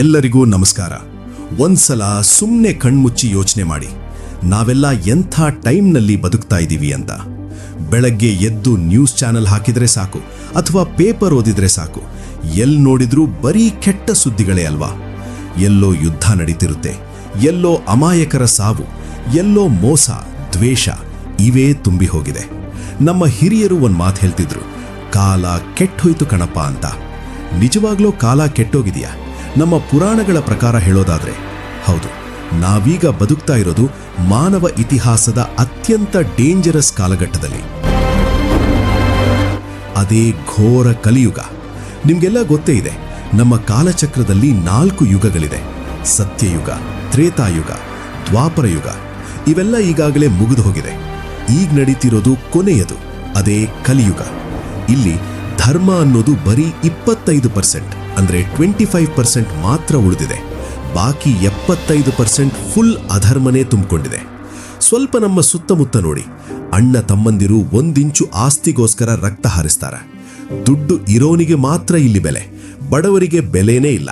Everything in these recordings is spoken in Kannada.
ಎಲ್ಲರಿಗೂ ನಮಸ್ಕಾರ. ಒಂದ್ಸಲ ಸುಮ್ಮನೆ ಕಣ್ಮುಚ್ಚಿ ಯೋಚನೆ ಮಾಡಿ. ನಾವೆಲ್ಲ ಎಂಥ ಟೈಮ್ನಲ್ಲಿ ಬದುಕ್ತಾ ಇದ್ದೀವಿ ಅಂತ. ಬೆಳಗ್ಗೆ ಎದ್ದು ನ್ಯೂಸ್ ಚಾನೆಲ್ ಹಾಕಿದ್ರೆ ಸಾಕು, ಅಥವಾ ಪೇಪರ್ ಓದಿದ್ರೆ ಸಾಕು. ಎಲ್ ನೋಡಿದ್ರೂ ಬರೀ ಕೆಟ್ಟ ಸುದ್ದಿಗಳೇ ಅಲ್ವಾ? ಎಲ್ಲೋ ಯುದ್ಧ ನಡೀತಿರುತ್ತೆ, ಎಲ್ಲೋ ಅಮಾಯಕರ ಸಾವು, ಎಲ್ಲೋ ಮೋಸ, ದ್ವೇಷ ಇವೇ ತುಂಬಿ ಹೋಗಿದೆ. ನಮ್ಮ ಹಿರಿಯರು ಒಂದು ಮಾತು ಹೇಳ್ತಿದ್ರು, ಕಾಲ ಕೆಟ್ಟೋಯ್ತು ಕಣಪ್ಪ ಅಂತ. ನಿಜವಾಗ್ಲೂ ಕಾಲ ಕೆಟ್ಟೋಗಿದೆಯಾ? ನಮ್ಮ ಪುರಾಣಗಳ ಪ್ರಕಾರ ಹೇಳೋದಾದ್ರೆ, ಹೌದು, ನಾವೀಗ ಬದುಕ್ತಾ ಇರೋದು ಮಾನವ ಇತಿಹಾಸದ ಅತ್ಯಂತ ಡೇಂಜರಸ್ ಕಾಲಘಟ್ಟದಲ್ಲಿ. ಅದೇ ಘೋರ ಕಲಿಯುಗ. ನಿಮಗೆಲ್ಲ ಗೊತ್ತೇ ಇದೆ, ನಮ್ಮ ಕಾಲಚಕ್ರದಲ್ಲಿ ನಾಲ್ಕು ಯುಗಗಳಿದೆ. ಸತ್ಯಯುಗ, ತ್ರೇತಾಯುಗ, ದ್ವಾಪರಯುಗ, ಇವೆಲ್ಲ ಈಗಾಗಲೇ ಮುಗಿದು ಹೋಗಿದೆ. ಈಗ ನಡೀತಿರೋದು ಕೊನೆಯದು, ಅದೇ ಕಲಿಯುಗ. ಇಲ್ಲಿ ಧರ್ಮ ಅನ್ನೋದು ಬರೀ ಇಪ್ಪತ್ತೈದು ಪರ್ಸೆಂಟ್ ಅಂದ್ರೆ ಟ್ವೆಂಟಿ ಫೈವ್ ಪರ್ಸೆಂಟ್ ಮಾತ್ರ ಉಳಿದಿದೆ. ಬಾಕಿ ಎಪ್ಪತ್ತೈದು ಪರ್ಸೆಂಟ್ ಫುಲ್ ಅಧರ್ಮನೇ ತುಂಬಿಕೊಂಡಿದೆ. ಸ್ವಲ್ಪ ನಮ್ಮ ಸುತ್ತಮುತ್ತ ನೋಡಿ. ಅಣ್ಣ ತಮ್ಮಂದಿರು ಒಂದಿಂಚು ಆಸ್ತಿಗೋಸ್ಕರ ರಕ್ತ ಹಾರಿಸ್ತಾರೆ. ದುಡ್ಡು ಇರೋನಿಗೆ ಮಾತ್ರ ಇಲ್ಲಿ ಬೆಲೆ. ಬಡವರಿಗೆ ಬೆಲೆನೇ ಇಲ್ಲ.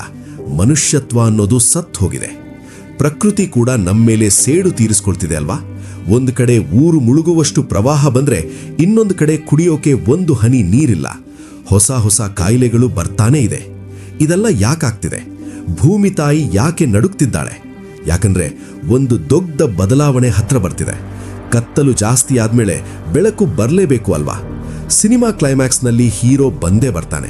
ಮನುಷ್ಯತ್ವ ಅನ್ನೋದು ಸತ್ ಹೋಗಿದೆ. ಪ್ರಕೃತಿ ಕೂಡ ನಮ್ಮೇಲೆ ಸೇಡು ತೀರಿಸ್ಕೊಳ್ತಿದೆ ಅಲ್ವಾ? ಒಂದು ಕಡೆ ಊರು ಮುಳುಗುವಷ್ಟು ಪ್ರವಾಹ ಬಂದ್ರೆ ಇನ್ನೊಂದು ಕಡೆ ಕುಡಿಯೋಕೆ ಒಂದು ಹನಿ ನೀರಿಲ್ಲ. ಹೊಸ ಹೊಸ ಕಾಯಿಲೆಗಳು ಬರ್ತಾನೇ ಇದೆ. ಇದೆಲ್ಲ ಯಾಕಾಗ್ತಿದೆ? ಭೂಮಿ ತಾಯಿ ಯಾಕೆ ನಡುಕ್ತಿದ್ದಾಳೆ? ಯಾಕಂದ್ರೆ ಒಂದು ದೊಡ್ಡ ಬದಲಾವಣೆ ಹತ್ರ ಬರ್ತಿದೆ. ಕತ್ತಲು ಜಾಸ್ತಿ ಆದ್ಮೇಲೆ ಬೆಳಕು ಬರಲೇಬೇಕು ಅಲ್ವಾ? ಸಿನಿಮಾ ಕ್ಲೈಮ್ಯಾಕ್ಸ್ನಲ್ಲಿ ಹೀರೋ ಬಂದೇ ಬರ್ತಾನೆ.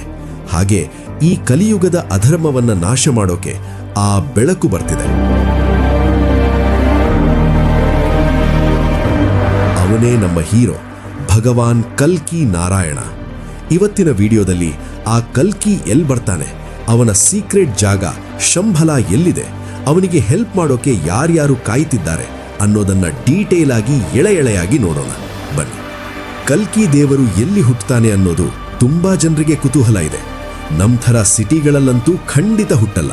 ಹಾಗೆ ಈ ಕಲಿಯುಗದ ಅಧರ್ಮವನ್ನ ನಾಶ ಮಾಡೋಕೆ ಆ ಬೆಳಕು ಬರ್ತಿದೆ. ಅವನೇ ನಮ್ಮ ಹೀರೋ, ಭಗವಾನ್ ಕಲ್ಕಿ ನಾರಾಯಣ. ಇವತ್ತಿನ ವಿಡಿಯೋದಲ್ಲಿ ಆ ಕಲ್ಕಿ ಎಲ್ ಬರ್ತಾನೆ? ಅವನ ಸೀಕ್ರೆಟ್ ಜಾಗ ಶಂಭಲ ಎಲ್ಲಿದೆ? ಅವನಿಗೆ ಹೆಲ್ಪ್ ಮಾಡೋಕೆ ಯಾರ್ಯಾರು ಕಾಯ್ತಿದ್ದಾರೆ ಅನ್ನೋದನ್ನ ಡೀಟೇಲ್ ಆಗಿ ಎಳೆ ಎಳೆಯಾಗಿ ನೋಡೋಣ. ಬನ್ನಿ. ಕಲ್ಕಿ ದೇವರು ಎಲ್ಲಿ ಹುಟ್ಟುತ್ತಾನೆ ಅನ್ನೋದು ತುಂಬಾ ಜನರಿಗೆ ಕುತೂಹಲ ಇದೆ. ನಮ್ಮ ಥರ ಸಿಟಿಗಳಲ್ಲಂತೂ ಖಂಡಿತ ಹುಟ್ಟಲ್ಲ.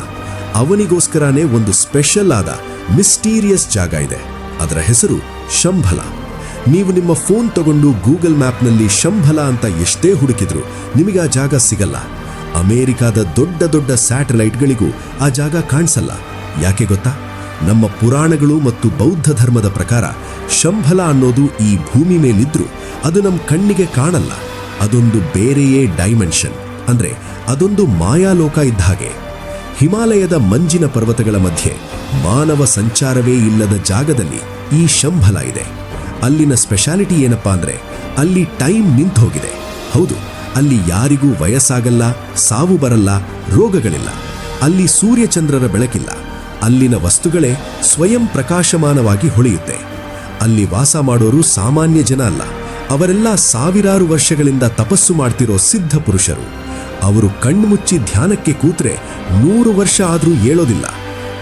ಅವನಿಗೋಸ್ಕರನೇ ಒಂದು ಸ್ಪೆಷಲ್ ಆದ ಮಿಸ್ಟೀರಿಯಸ್ ಜಾಗ ಇದೆ. ಅದರ ಹೆಸರು ಶಂಭಲ. ನೀವು ನಿಮ್ಮ ಫೋನ್ ತಗೊಂಡು ಗೂಗಲ್ ಮ್ಯಾಪ್ನಲ್ಲಿ ಶಂಭಲ ಅಂತ ಎಷ್ಟೇ ಹುಡುಕಿದ್ರು ನಿಮಗೆ ಆ ಜಾಗ ಸಿಗಲ್ಲ. ಅಮೆರಿಕಾದ ದೊಡ್ಡ ದೊಡ್ಡ ಸ್ಯಾಟಲೈಟ್ಗಳಿಗೂ ಆ ಜಾಗ ಕಾಣಿಸಲ್ಲ. ಯಾಕೆ ಗೊತ್ತಾ? ನಮ್ಮ ಪುರಾಣಗಳು ಮತ್ತು ಬೌದ್ಧ ಧರ್ಮದ ಪ್ರಕಾರ ಶಂಭಲ ಅನ್ನೋದು ಈ ಭೂಮಿ ಮೇಲಿದ್ರೂ ಅದು ನಮ್ಮ ಕಣ್ಣಿಗೆ ಕಾಣಲ್ಲ. ಅದೊಂದು ಬೇರೆಯೇ ಡೈಮೆನ್ಷನ್ ಅಂದ್ರೆ ಅದೊಂದು ಮಾಯಾಲೋಕ ಇದ್ದ ಹಾಗೆ. ಹಿಮಾಲಯದ ಮಂಜಿನ ಪರ್ವತಗಳ ಮಧ್ಯೆ ಮಾನವ ಸಂಚಾರವೇ ಇಲ್ಲದ ಜಾಗದಲ್ಲಿ ಈ ಶಂಭಲ ಇದೆ. ಅಲ್ಲಿನ ಸ್ಪೆಷಾಲಿಟಿ ಏನಪ್ಪಾ ಅಂದ್ರೆ ಅಲ್ಲಿ ಟೈಮ್ ನಿಂತು ಹೋಗಿದೆ ಹೌದು. ಅಲ್ಲಿ ಯಾರಿಗೂ ವಯಸ್ಸಾಗಲ್ಲ, ಸಾವು ಬರಲ್ಲ, ರೋಗಗಳಿಲ್ಲ. ಅಲ್ಲಿ ಸೂರ್ಯಚಂದ್ರರ ಬೆಳಕಿಲ್ಲ. ಅಲ್ಲಿನ ವಸ್ತುಗಳೇ ಸ್ವಯಂ ಪ್ರಕಾಶಮಾನವಾಗಿ ಹೊಳೆಯುತ್ತೆ. ಅಲ್ಲಿ ವಾಸ ಮಾಡೋರು ಸಾಮಾನ್ಯ ಜನ ಅಲ್ಲ. ಅವರೆಲ್ಲ ಸಾವಿರಾರು ವರ್ಷಗಳಿಂದ ತಪಸ್ಸು ಮಾಡ್ತಿರೋ ಸಿದ್ಧ ಪುರುಷರು. ಅವರು ಕಣ್ಮುಚ್ಚಿ ಧ್ಯಾನಕ್ಕೆ ಕೂತ್ರೆ ನೂರು ವರ್ಷ ಆದರೂ ಏಳೋದಿಲ್ಲ.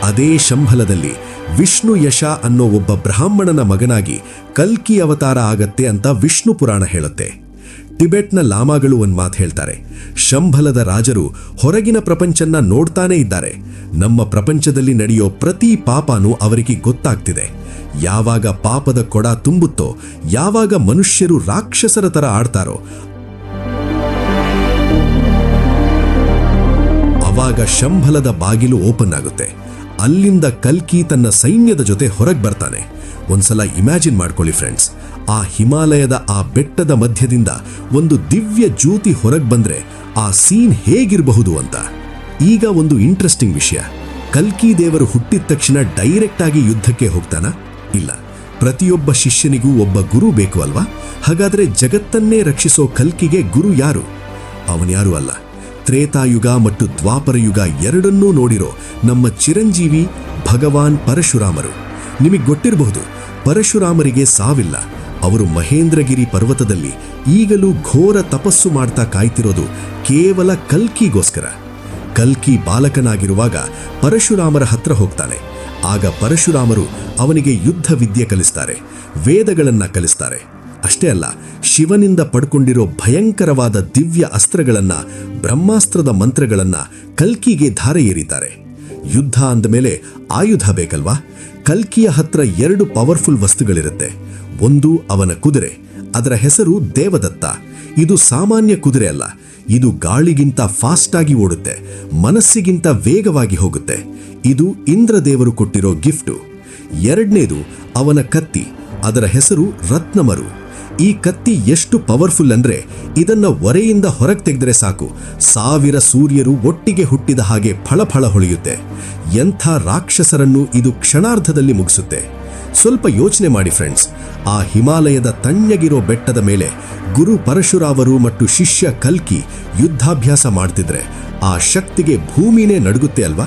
ಅದೇ ಶಂಭಲದಲ್ಲಿ ವಿಷ್ಣು ಯಶ ಅನ್ನೋ ಒಬ್ಬ ಬ್ರಾಹ್ಮಣನ ಮಗನಾಗಿ ಕಲ್ಕಿ ಅವತಾರ ಆಗತ್ತೆ ಅಂತ ವಿಷ್ಣು ಪುರಾಣ ಹೇಳುತ್ತೆ. ಟಿಬೆಟ್ನ ಲಾಮಾಗಳು ಒಂದು ಮಾತು ಹೇಳ್ತಾರೆ. ಶಂಭಲದ ರಾಜರು ಹೊರಗಿನ ಪ್ರಪಂಚನ್ನ ನೋಡ್ತಾನೇ ಇದ್ದಾರೆ. ನಮ್ಮ ಪ್ರಪಂಚದಲ್ಲಿ ನಡೆಯೋ ಪ್ರತಿ ಪಾಪನೂ ಅವರಿಗೆ ಗೊತ್ತಾಗ್ತಿದೆ. ಯಾವಾಗ ಪಾಪದ ಕೊಡ ತುಂಬುತ್ತೋ, ಯಾವಾಗ ಮನುಷ್ಯರು ರಾಕ್ಷಸರ ತರ ಆಡ್ತಾರೋ, ಅವಾಗ ಶಂಭಲದ ಬಾಗಿಲು ಓಪನ್ ಆಗುತ್ತೆ. ಅಲ್ಲಿಂದ ಕಲ್ಕಿ ತನ್ನ ಸೈನ್ಯದ ಜೊತೆ ಹೊರಗೆ ಬರ್ತಾನೆ. ಒಂದ್ಸಲ ಇಮ್ಯಾಜಿನ್ ಮಾಡ್ಕೊಳ್ಳಿ ಫ್ರೆಂಡ್ಸ್. ಆ ಹಿಮಾಲಯದ ಆ ಬೆಟ್ಟದ ಮಧ್ಯದಿಂದ ಒಂದು ದಿವ್ಯ ಜ್ಯೋತಿ ಹೊರಗೆ ಬಂದ್ರೆ ಆ ಸೀನ್ ಹೇಗಿರಬಹುದು ಅಂತ. ಈಗ ಒಂದು ಇಂಟ್ರೆಸ್ಟಿಂಗ್ ವಿಷಯ. ಕಲ್ಕಿ ದೇವರು ಹುಟ್ಟಿದ ತಕ್ಷಣ ಡೈರೆಕ್ಟ್ ಆಗಿ ಯುದ್ಧಕ್ಕೆ ಹೋಗ್ತಾನ? ಇಲ್ಲ. ಪ್ರತಿಯೊಬ್ಬ ಶಿಷ್ಯನಿಗೂ ಒಬ್ಬ ಗುರು ಬೇಕು ಅಲ್ವಾ? ಹಾಗಾದ್ರೆ ಜಗತ್ತನ್ನೇ ರಕ್ಷಿಸೋ ಕಲ್ಕಿಗೆ ಗುರು ಯಾರು? ಅವನ್ಯಾರೂ ಅಲ್ಲ. ತ್ರೇತಾಯುಗ ಮತ್ತು ದ್ವಾಪರಯುಗ ಎರಡನ್ನೂ ನೋಡಿರೋ ನಮ್ಮ ಚಿರಂಜೀವಿ ಭಗವಾನ್ ಪರಶುರಾಮರು. ನಿಮಗೆ ಗೊತ್ತಿರಬಹುದು, ಪರಶುರಾಮರಿಗೆ ಸಾವಿಲ್ಲ. ಅವರು ಮಹೇಂದ್ರಗಿರಿ ಪರ್ವತದಲ್ಲಿ ಈಗಲೂ ಘೋರ ತಪಸ್ಸು ಮಾಡ್ತಾ ಕಾಯ್ತಿರೋದು ಕೇವಲ ಕಲ್ಕಿಗೋಸ್ಕರ. ಕಲ್ಕಿ ಬಾಲಕನಾಗಿರುವಾಗ ಪರಶುರಾಮರ ಹತ್ರ ಹೋಗ್ತಾನೆ. ಆಗ ಪರಶುರಾಮರು ಅವನಿಗೆ ಯುದ್ಧ ವಿದ್ಯೆ ಕಲಿಸ್ತಾರೆ, ವೇದಗಳನ್ನ ಕಲಿಸ್ತಾರೆ. ಅಷ್ಟೇ ಅಲ್ಲ, ಶಿವನಿಂದ ಪಡ್ಕೊಂಡಿರೋ ಭಯಂಕರವಾದ ದಿವ್ಯ ಅಸ್ತ್ರಗಳನ್ನ, ಬ್ರಹ್ಮಾಸ್ತ್ರದ ಮಂತ್ರಗಳನ್ನ ಕಲ್ಕಿಗೆ ಧಾರೆ ಏರಿತಾರೆ ಯುದ್ಧ ಅಂದಮೇಲೆ ಆಯುಧ ಬೇಕಲ್ವಾ? ಕಲ್ಕಿಯ ಹತ್ರ ಎರಡು ಪವರ್ಫುಲ್ ವಸ್ತುಗಳಿರುತ್ತೆ. ಒಂದು ಅವನ ಕುದುರೆ, ಅದರ ಹೆಸರು ದೇವದತ್ತ. ಇದು ಸಾಮಾನ್ಯ ಕುದುರೆ ಅಲ್ಲ, ಇದು ಗಾಳಿಗಿಂತ ಫಾಸ್ಟ್ ಆಗಿ ಓಡುತ್ತೆ, ಮನಸ್ಸಿಗಿಂತ ವೇಗವಾಗಿ ಹೋಗುತ್ತೆ. ಇದು ಇಂದ್ರದೇವರು ಕೊಟ್ಟಿರೋ ಗಿಫ್ಟು. ಎರಡನೇದು ಅವನ ಕತ್ತಿ, ಅದರ ಹೆಸರು ರತ್ನಮರು. ಈ ಕತ್ತಿ ಎಷ್ಟು ಪವರ್ಫುಲ್ ಅಂದ್ರೆ ಇದನ್ನ ಒರೆಯಿಂದ ಹೊರಗೆ ತೆಗೆದರೆ ಸಾಕು, ಸಾವಿರ ಸೂರ್ಯರು ಒಟ್ಟಿಗೆ ಹುಟ್ಟಿದ ಹಾಗೆ ಫಳಫಳ ಹೊಳೆಯುತ್ತೆ. ಎಂಥ ರಾಕ್ಷಸರನ್ನು ಇದು ಕ್ಷಣಾರ್ಧದಲ್ಲಿ ಮುಗಿಸುತ್ತೆ. ಸ್ವಲ್ಪ ಯೋಚನೆ ಮಾಡಿ ಫ್ರೆಂಡ್ಸ್ ಆ ಹಿಮಾಲಯದ ತಣ್ಣಗಿರೋ ಬೆಟ್ಟದ ಮೇಲೆ ಗುರು ಪರಶುರಾವರು ಮತ್ತು ಶಿಷ್ಯ ಕಲ್ಕಿ ಯುದ್ಧಾಭ್ಯಾಸ ಮಾಡ್ತಿದ್ರೆ, ಆ ಶಕ್ತಿಗೆ ಭೂಮಿನೇ ನಡುಗುತ್ತೆ ಅಲ್ವಾ?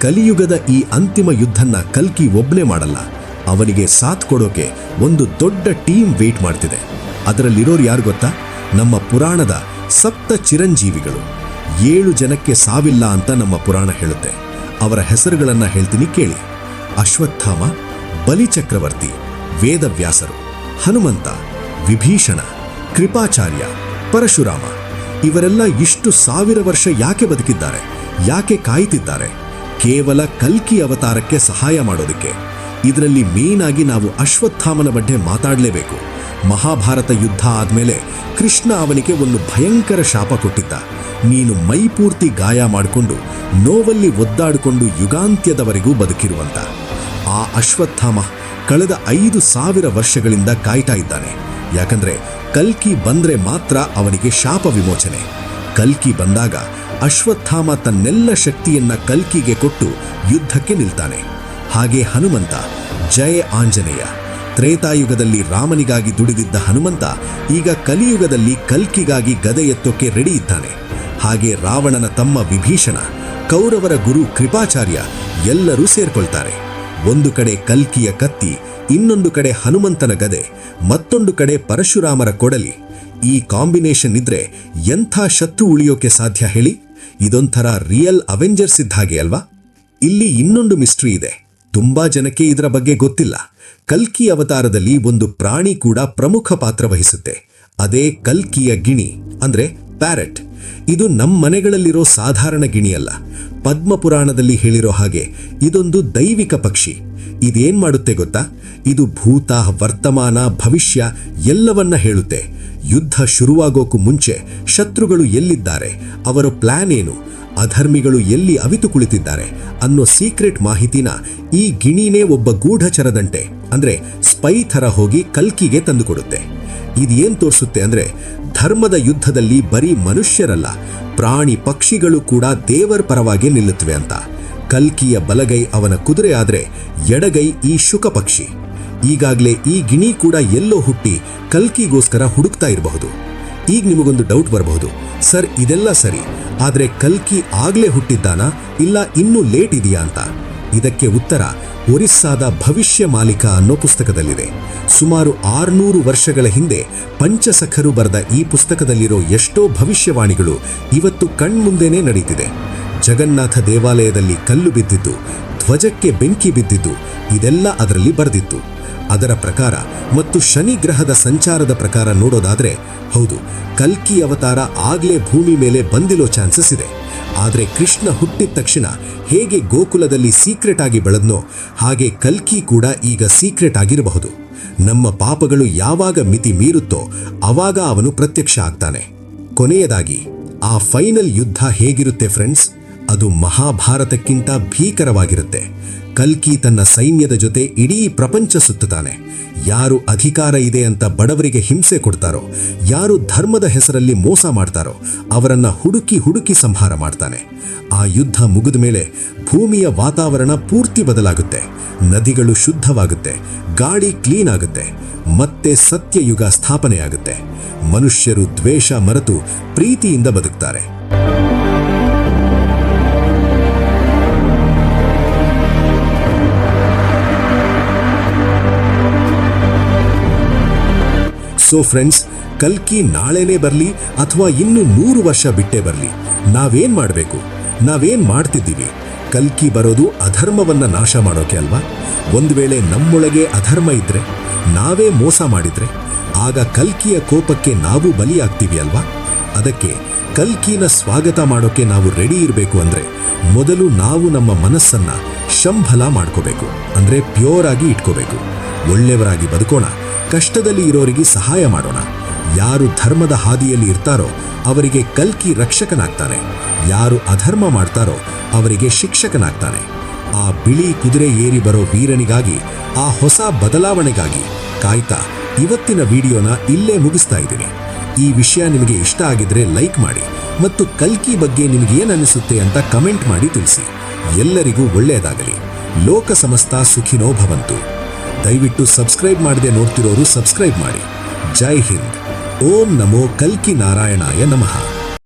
ಕಲಿಯುಗದ ಈ ಅಂತಿಮ ಯುದ್ಧನ್ನ ಕಲ್ಕಿ ಒಬ್ನೇ ಮಾಡಲ್ಲ. ಅವನಿಗೆ ಸಾಥ್ ಕೊಡೋಕೆ ಒಂದು ದೊಡ್ಡ ಟೀಮ್ ವೇಟ್ ಮಾಡ್ತಿದೆ. ಅದರಲ್ಲಿರೋರು ಯಾರು ಗೊತ್ತಾ? ನಮ್ಮ ಪುರಾಣದ ಸಪ್ತ ಚಿರಂಜೀವಿಗಳು. ಏಳು ಜನಕ್ಕೆ ಸಾವಿಲ್ಲ ಅಂತ ನಮ್ಮ ಪುರಾಣ ಹೇಳುತ್ತೆ. ಅವರ ಹೆಸರುಗಳನ್ನ ಹೇಳ್ತೀನಿ ಕೇಳಿ. ಅಶ್ವತ್ಥಾಮ ಬಲಿಚಕ್ರವರ್ತಿ ವೇದವ್ಯಾಸರು, ಹನುಮಂತ, ವಿಭೀಷಣ, ಕೃಪಾಚಾರ್ಯ, ಪರಶುರಾಮ, ಇವರೆಲ್ಲ ಇಷ್ಟು ಸಾವಿರ ವರ್ಷ ಯಾಕೆ ಬದುಕಿದ್ದಾರೆ, ಯಾಕೆ ಕಾಯ್ತಿದ್ದಾರೆ, ಕೇವಲ ಕಲ್ಕಿ ಅವತಾರಕ್ಕೆ ಸಹಾಯ ಮಾಡೋದಕ್ಕೆ. ಇದರಲ್ಲಿ ಆಗಿ ನಾವು ಅಶ್ವತ್ಥಾಮನ ಬಗ್ಗೆ ಮಾತಾಡಲೇಬೇಕು. ಮಹಾಭಾರತ ಯುದ್ಧ ಆದಮೇಲೆ ಕೃಷ್ಣ ಅವನಿಗೆ ಒಂದು ಭಯಂಕರ ಶಾಪ ಕೊಟ್ಟಿದ್ದ. ನೀನು ಮೈಪೂರ್ತಿ ಗಾಯ ಮಾಡಿಕೊಂಡು, ನೋವಲ್ಲಿ ಒದ್ದಾಡಿಕೊಂಡು ಯುಗಾಂತ್ಯದವರೆಗೂ ಬದುಕಿರುವಂತ. ಆ ಅಶ್ವತ್ಥಾಮ ಕಳೆದ ಐದು ಸಾವಿರ ವರ್ಷಗಳಿಂದ ಕಾಯ್ತಾ ಇದ್ದಾನೆ. ಯಾಕಂದ್ರೆ ಕಲ್ಕಿ ಬಂದ್ರೆ ಮಾತ್ರ ಅವನಿಗೆ ಶಾಪ ವಿಮೋಚನೆ. ಕಲ್ಕಿ ಬಂದಾಗ ಅಶ್ವತ್ಥಾಮ ತನ್ನೆಲ್ಲ ಶಕ್ತಿಯನ್ನ ಕಲ್ಕಿಗೆ ಕೊಟ್ಟು ಯುದ್ಧಕ್ಕೆ ನಿಲ್ತಾನೆ. ಹಾಗೆ ಹನುಮಂತ, ಜಯ ಆಂಜನೇಯ, ತ್ರೇತಾಯುಗದಲ್ಲಿ ರಾಮನಿಗಾಗಿ ದುಡಿದಿದ್ದ ಹನುಮಂತ ಈಗ ಕಲಿಯುಗದಲ್ಲಿ ಕಲ್ಕಿಗಾಗಿ ಗದೆ ಎತ್ತೋಕೆ ರೆಡಿ ಇದ್ದಾನೆ. ಹಾಗೆ ರಾವಣನ ತಮ್ಮ ವಿಭೀಷಣ, ಕೌರವರ ಗುರು ಕೃಪಾಚಾರ್ಯ ಎಲ್ಲರೂ ಸೇರ್ಕೊಳ್ತಾರೆ. ಒಂದು ಕಡೆ ಕಲ್ಕಿಯ ಕತ್ತಿ, ಇನ್ನೊಂದು ಕಡೆ ಹನುಮಂತನ ಗದೆ, ಮತ್ತೊಂದು ಕಡೆ ಪರಶುರಾಮರ ಕೊಡಲಿ. ಈ ಕಾಂಬಿನೇಷನ್ ಇದ್ರೆ ಎಂಥ ಶತ್ರು ಉಳಿಯೋಕೆ ಸಾಧ್ಯ ಹೇಳಿ? ಇದೊಂಥರ ರಿಯಲ್ ಅವೆಂಜರ್ಸ್ ಇದ್ದ ಹಾಗೆ ಅಲ್ವಾ? ಇಲ್ಲಿ ಇನ್ನೊಂದು ಮಿಸ್ಟ್ರಿ ಇದೆ. ತುಂಬಾ ಜನಕ್ಕೆ ಇದರ ಬಗ್ಗೆ ಗೊತ್ತಿಲ್ಲ. ಕಲ್ಕಿ ಅವತಾರದಲ್ಲಿ ಒಂದು ಪ್ರಾಣಿ ಕೂಡ ಪ್ರಮುಖ ಪಾತ್ರ ವಹಿಸುತ್ತೆ. ಅದೇ ಕಲ್ಕಿಯ ಗಿಣಿ, ಅಂದ್ರೆ ಪ್ಯಾರೆಟ್. ಇದು ನಮ್ಮ ಮನೆಗಳಲ್ಲಿರೋ ಸಾಧಾರಣ ಗಿಣಿಯಲ್ಲ. ಪದ್ಮಪುರಾಣದಲ್ಲಿ ಹೇಳಿರೋ ಹಾಗೆ ಇದೊಂದು ದೈವಿಕ ಪಕ್ಷಿ. ಇದೇನ್ ಮಾಡುತ್ತೆ ಗೊತ್ತಾ? ಇದು ಭೂತ, ವರ್ತಮಾನ, ಭವಿಷ್ಯ ಎಲ್ಲವನ್ನ ಹೇಳುತ್ತೆ. ಯುದ್ಧ ಶುರುವಾಗೋಕು ಮುಂಚೆ ಶತ್ರುಗಳು ಎಲ್ಲಿದ್ದಾರೆ? ಅವರ ಪ್ಲಾನ್ ಏನು? ಅಧರ್ಮಿಗಳು ಎಲ್ಲಿ ಅವಿತು ಕುಳಿತಿದ್ದಾರೆ? ಅನ್ನೋ ಸೀಕ್ರೆಟ್ ಮಾಹಿತಿನ ಈ ಗಿಣಿನೇ ಒಬ್ಬ ಗೂಢಚರದಂತೆ ಅಂದ್ರೆ ಸ್ಪೈ ಥರ ಹೋಗಿ ಕಲ್ಕಿಗೆ ತಂದುಕೊಡುತ್ತೆ. ಇದೇನ್ ತೋರಿಸುತ್ತೆ ಅಂದ್ರೆ, ಧರ್ಮದ ಯುದ್ಧದಲ್ಲಿ ಬರೀ ಮನುಷ್ಯರಲ್ಲ, ಪ್ರಾಣಿ ಪಕ್ಷಿಗಳು ಕೂಡ ದೇವರ ಪರವಾಗಿ ನಿಲ್ಲುತ್ತವೆ ಅಂತ. ಕಲ್ಕಿಯ ಬಲಗೈ ಅವನ ಕುದುರೆ ಆದರೆ ಎಡಗೈ ಈ ಶುಕ ಪಕ್ಷಿ. ಈಗಾಗಲೇ ಈ ಗಿಣಿ ಕೂಡ ಎಲ್ಲೋ ಹುಟ್ಟಿ ಕಲ್ಕಿಗೋಸ್ಕರ ಹುಡುಕ್ತಾ ಇರಬಹುದು. ಈಗ ನಿಮಗೊಂದು ಡೌಟ್ ಬರಬಹುದು. ಸರ್, ಇದೆಲ್ಲ ಸರಿ. ಆದರೆ ಕಲ್ಕಿ ಆಗ್ಲೇ ಹುಟ್ಟಿದ್ದಾನಾ? ಇಲ್ಲ ಇನ್ನೂ ಲೇಟ್ ಇದೆಯಾ ಅಂತ? ಇದಕ್ಕೆ ಉತ್ತರ, ಒರಿಸ್ಸಾದ ಭವಿಷ್ಯ ಮಾಲೀಕ ಅನ್ನೋ ಪುಸ್ತಕದಲ್ಲಿದೆ. ಸುಮಾರು ಆರ್ನೂರು ವರ್ಷಗಳ ಹಿಂದೆ ಪಂಚಸಖರು ಬರೆದ ಈ ಪುಸ್ತಕದಲ್ಲಿರೋ ಎಷ್ಟೋ ಭವಿಷ್ಯವಾಣಿಗಳು ಇವತ್ತು ಕಣ್ಮುಂದೆನೇ ನಡೀತಿದೆ. ಜಗನ್ನಾಥ ದೇವಾಲಯದಲ್ಲಿ ಕಲ್ಲು ಬಿದ್ದಿದ್ದು ಧ್ವಜಕ್ಕೆ ಬೆಂಕಿ ಬಿದ್ದಿದ್ದು ಇದೆಲ್ಲ ಅದರಲ್ಲಿ ಬರೆದಿತ್ತು. ಅದರ ಪ್ರಕಾರ ಮತ್ತು ಶನಿ ಗ್ರಹದ ಸಂಚಾರದ ಪ್ರಕಾರ ನೋಡೋದಾದ್ರೆ, ಹೌದು, ಕಲ್ಕಿ ಅವತಾರ ಆಗ್ಲೇ ಭೂಮಿ ಮೇಲೆ ಬಂದಿರೋ ಚಾನ್ಸಸ್ ಇದೆ. ಆದರೆ ಕೃಷ್ಣ ಹುಟ್ಟಿದ ತಕ್ಷಣ ಹೇಗೆ ಗೋಕುಲದಲ್ಲಿ ಸೀಕ್ರೆಟ್ ಆಗಿ ಬೆಳೆದ್ನೋ, ಹಾಗೆ ಕಲ್ಕಿ ಕೂಡ ಈಗ ಸೀಕ್ರೆಟ್ ಆಗಿರಬಹುದು. ನಮ್ಮ ಪಾಪಗಳು ಯಾವಾಗ ಮಿತಿ ಮೀರುತ್ತೋ, ಅವಾಗ ಅವನು ಪ್ರತ್ಯಕ್ಷ ಆಗ್ತಾನೆ. ಕೊನೆಯದಾಗಿ, ಆ ಫೈನಲ್ ಯುದ್ಧ ಹೇಗಿರುತ್ತೆ ಫ್ರೆಂಡ್ಸ್ ಅದು ಮಹಾಭಾರತಕ್ಕಿಂತ ಭೀಕರವಾಗಿರುತ್ತೆ. ಕಲ್ಕಿ ತನ್ನ ಸೈನ್ಯದ ಜೊತೆ ಇಡೀ ಪ್ರಪಂಚ ಸುತ್ತುತ್ತಾನೆ. ಯಾರು ಅಧಿಕಾರ ಇದೆ ಅಂತ ಬಡವರಿಗೆ ಹಿಂಸೆ ಕೊಡ್ತಾರೋ, ಯಾರು ಧರ್ಮದ ಹೆಸರಲ್ಲಿ ಮೋಸ ಮಾಡ್ತಾರೋ, ಅವರನ್ನ ಹುಡುಕಿ ಹುಡುಕಿ ಸಂಹಾರ ಮಾಡ್ತಾನೆ. ಆ ಯುದ್ಧ ಮುಗಿದ ಮೇಲೆ ಭೂಮಿಯ ವಾತಾವರಣ ಪೂರ್ತಿ ಬದಲಾಗುತ್ತೆ. ನದಿಗಳು ಶುದ್ಧವಾಗುತ್ತೆ, ಗಾಳಿ ಕ್ಲೀನ್ ಆಗುತ್ತೆ, ಮತ್ತೆ ಸತ್ಯಯುಗ ಸ್ಥಾಪನೆಯಾಗುತ್ತೆ. ಮನುಷ್ಯರು ದ್ವೇಷ ಮರೆತು ಪ್ರೀತಿಯಿಂದ ಬದುಕ್ತಾರೆ. ಸೊ ಫ್ರೆಂಡ್ಸ್ ಕಲ್ಕಿ ನಾಳೆನೇ ಬರಲಿ ಅಥವಾ ಇನ್ನು ನೂರು ವರ್ಷ ಬಿಟ್ಟೇ ಬರಲಿ. ನಾವೇನ್ ಮಾಡಬೇಕು? ನಾವೇನ್ ಮಾಡ್ತಿದ್ದೀವಿ? ಕಲ್ಕಿ ಬರೋದು ಅಧರ್ಮವನ್ನ ನಾಶ ಮಾಡೋಕೆ ಅಲ್ವಾ? ಒಂದು ವೇಳೆ ನಮ್ಮೊಳಗೆ ಅಧರ್ಮ ಇದ್ರೆ, ನಾವೇ ಮೋಸ ಮಾಡಿದ್ರೆ, ಆಗ ಕಲ್ಕಿಯ ಕೋಪಕ್ಕೆ ನಾವು ಬಲಿಯಾಗ್ತೀವಿ ಅಲ್ವಾ? ಅದಕ್ಕೆ ಕಲ್ಕಿನ ಸ್ವಾಗತ ಮಾಡೋಕೆ ನಾವು ರೆಡಿ ಇರಬೇಕು ಅಂದ್ರೆ ಮೊದಲು ನಾವು ನಮ್ಮ ಮನಸ್ಸನ್ನ ಶಂಭಲ ಮಾಡ್ಕೋಬೇಕು. ಅಂದ್ರೆ ಪ್ಯೂರ್ ಆಗಿ ಇಟ್ಕೋಬೇಕು. ಒಳ್ಳೆಯವರಾಗಿ ಬದುಕೋಣ. ಕಷ್ಟದಲ್ಲಿ ಇರೋರಿಗೆ ಸಹಾಯ ಮಾಡೋಣ. ಯಾರು ಧರ್ಮದ ಹಾದಿಯಲ್ಲಿ ಇರ್ತಾರೋ ಅವರಿಗೆ ಕಲ್ಕಿ ರಕ್ಷಕನಾಗ್ತಾನೆ. ಯಾರು ಅಧರ್ಮ ಮಾಡ್ತಾರೋ ಅವರಿಗೆ ಶಿಕ್ಷಕನಾಗ್ತಾನೆ. ಆ ಬಿಳಿ ಕುದುರೆ ಏರಿ ಬರೋ ವೀರನಿಗಾಗಿ, ಆ ಹೊಸ ಬದಲಾವಣೆಗಾಗಿ ಕಾಯ್ತಾ ಇವತ್ತಿನ ವಿಡಿಯೋನ ಇಲ್ಲೇ ಮುಗಿಸ್ತಾ ಇದ್ದೀನಿ. ಈ ವಿಷಯ ನಿಮಗೆ ಇಷ್ಟ ಆಗಿದ್ರೆ ಲೈಕ್ ಮಾಡಿ ಮತ್ತು ಕಲ್ಕಿ ಬಗ್ಗೆ ನಿಮಗೆ ಏನು ಅನಿಸುತ್ತೆ ಅಂತ ಕಮೆಂಟ್ ಮಾಡಿ ತಿಳಿಸಿ. ಎಲ್ಲರಿಗೂ ಒಳ್ಳೆಯದಾಗಲಿ. ಲೋಕ ಸಮಸ್ತ ಸುಖಿನೋ ಭವಂತು. ದಯವಿಟ್ಟು ಸಬ್ಸ್ಕ್ರೈಬ್ ಮಾಡದೆ ನೋಡ್ತಿರೋರು ಸಬ್ಸ್ಕ್ರೈಬ್ ಮಾಡಿ. ಜೈ ಹಿಂದ್. ಓಂ ನಮೋ ಕಲ್ಕಿ ನಾರಾಯಣಾಯ ನಮಃ.